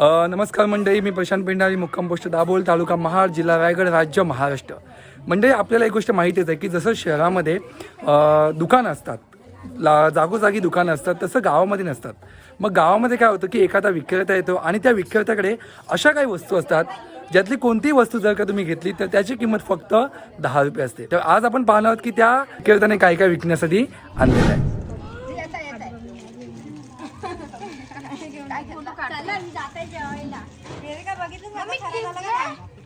नमस्कार मंडळी मी प्रशांत पेंडारी मुक्काम पोस्ट दाभोळ तालुका महाड जिल्हा रायगड राज्य महाराष्ट्र. मंडळी आपल्याला एक गोष्ट माहितीच आहे की जसं शहरामध्ये दुकानं असतात ला जागोजागी दुकानं असतात तसं गावामध्ये नसतात. मग गावामध्ये काय होतं की एखादा विक्रेता येतो आणि त्या विक्रेत्याकडे अशा काही वस्तू असतात ज्यातली कोणतीही वस्तू जर का तुम्ही घेतली तर त्याची किंमत फक्त दहा रुपये असते. तर आज आपण पाहणार आहोत की त्या विक्रेत्याने काय काय विकण्यासाठी आणलेलं आहे चला मी जाते जेवायला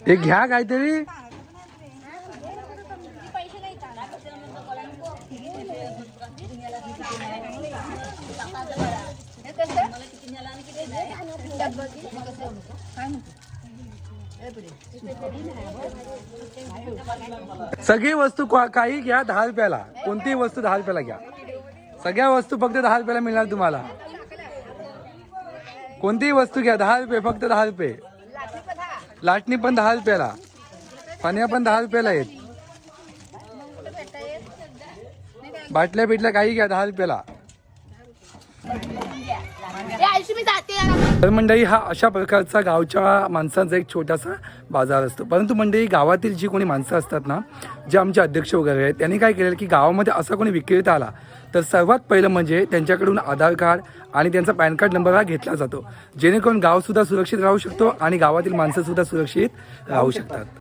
ते घ्या काहीतरी. सगळी वस्तू काही घ्या दहा रुपयाला. कोणतीही वस्तू दहा रुपयाला घ्या. सगळ्या वस्तू फक्त दहा रुपयाला मिळणार तुम्हाला. कोणतीही वस्तू घ्या दहा रुपये फक्त दहा रुपये. लाटणी पण दहा रुपयाला. पाण्या पण दहा रुपयाला आहेत. बाटल्या बिटल्या काही घ्या दहा रुपयाला. जाते. तर मंडळी हा अशा प्रकारचा गावच्या माणसांचा एक छोटासा बाजार असतो. परंतु मंडळी गावातील जी कोणी माणसं असतात ना जे आमचे अध्यक्ष वगैरे आहेत त्यांनी काय केलेलं की गावामध्ये असा कोणी विक्रेता आला तर सर्वात पहिलं म्हणजे त्यांच्याकडून आधार कार्ड आणि त्यांचा पॅन कार्ड नंबर हा घेतला जातो. जेणेकरून गावसुद्धा सुरक्षित राहू शकतो आणि गावातील माणसंसुद्धा सुरक्षित राहू शकतात.